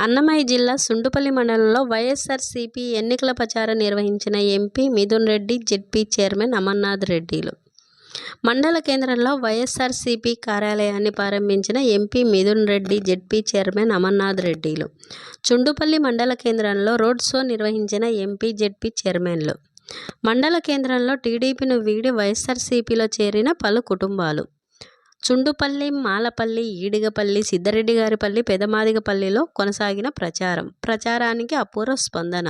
అన్నమయ్య జిల్లా సుండుపల్లి మండలంలో వైఎస్ఆర్సీపీ ఎన్నికల ప్రచారం నిర్వహించిన MP Mithun Reddy ZP chairman Amarnath రెడ్డిలు. మండల కేంద్రంలో వైఎస్ఆర్సీపీ కార్యాలయాన్ని ప్రారంభించిన MP Mithun Reddy ZP chairman Amarnath రెడ్డిలు. చుండుపల్లి మండల కేంద్రంలో రోడ్ షో నిర్వహించిన ఎంపీ జెడ్పీ చైర్మన్లు. మండల కేంద్రంలో టీడీపీను వీడి వైఎస్ఆర్సీపీలో చేరిన పలు కుటుంబాలు. చుండుపల్లి మాలపల్లి ఈడిగపల్లి సిద్ధారెడ్డిగారిపల్లి పెదమాదిగపల్లిలో కొనసాగిన ప్రచారం. ప్రచారానికి అపూర్వ స్పందన.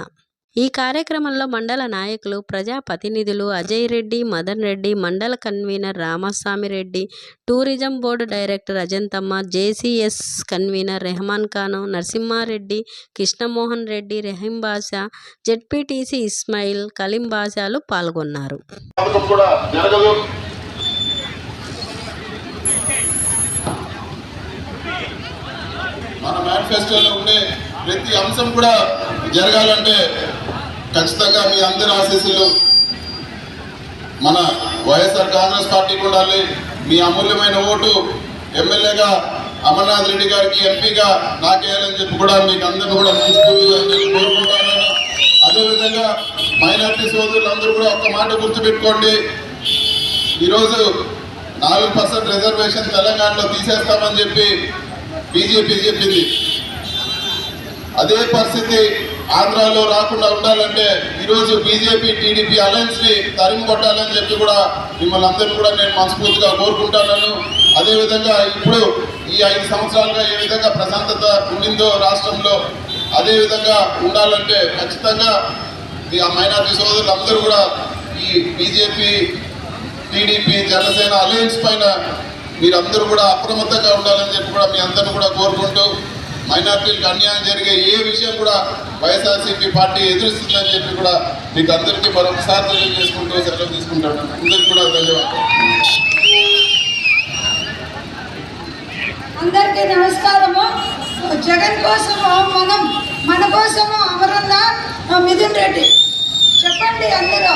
ఈ కార్యక్రమంలో మండల నాయకులు ప్రజాప్రతినిధులు అజయ్ రెడ్డి మదన్ రెడ్డి మండల convener Ramaswamy Reddy tourism board director Ajanthamma JCS convener Rehman Khan Narasimha Reddy Krishnamohan Reddy Rahim Basha ZPTC Ismail Kaleem బాషాలు పాల్గొన్నారు. మన మేనిఫెస్టోలో ఉండే ప్రతి అంశం కూడా జరగాలంటే ఖచ్చితంగా మీ అందరి ఆశీస్సులు మన వైఎస్ఆర్ కాంగ్రెస్ పార్టీకి ఉండాలి. మీ అమూల్యమైన ఓటు ఎమ్మెల్యేగా అమర్నాథ్ రెడ్డి గారికి ఎంపీగా నాకేయాలని చెప్పి కూడా మీకు అందరిని కూడా కోరుకుంటున్నాను అదేవిధంగా మైనార్టీ సోదరులందరూ కూడా ఒక్క మాట గుర్తుపెట్టుకోండి. ఈరోజు నాలుగు పర్సెంట్ రిజర్వేషన్ తెలంగాణలో తీసేస్తామని చెప్పి బీజేపీ చెప్పింది. అదే పరిస్థితి ఆంధ్రాలో రాకుండా ఉండాలంటే ఈరోజు బీజేపీ టీడీపీ అలయన్స్ని తరిమి కొట్టాలని చెప్పి కూడా మిమ్మల్ని అందరినీ కూడా నేను మనస్ఫూర్తిగా కోరుకుంటాను అదేవిధంగా ఇప్పుడు ఈ ఐదు సంవత్సరాలుగా ఏ విధంగా ప్రశాంతత ఉండిందో రాష్ట్రంలో అదేవిధంగా ఉండాలంటే ఖచ్చితంగా ఈ మైనార్టీ సోదరులు అందరూ కూడా ఈ బీజేపీ టీడీపీ జనసేన అలయన్స్ పైన మీరందరూ కూడా అప్రమత్తంగా ఉండాలని చెప్పి కూడా మీ అందరిని కూడా కోరుకుంటూ మైనార్టీలకు అన్యాయం జరిగే ఏ విషయం కూడా వైఎస్ఆర్సీపీ పార్టీ ఎదురుస్తుందని చెప్పి కూడా మీకు అందరికీ మరొకసారి తెలియజేసుకుంటూ సెలవు తీసుకుంటాను. అందరికీ కూడా ధన్యవాదాలు. అందరికీ నమస్కారము. జగన్ కోసం మనం మన కోసము అమరన్న మిథున్ రెడ్డి. చెప్పండి అందరూ.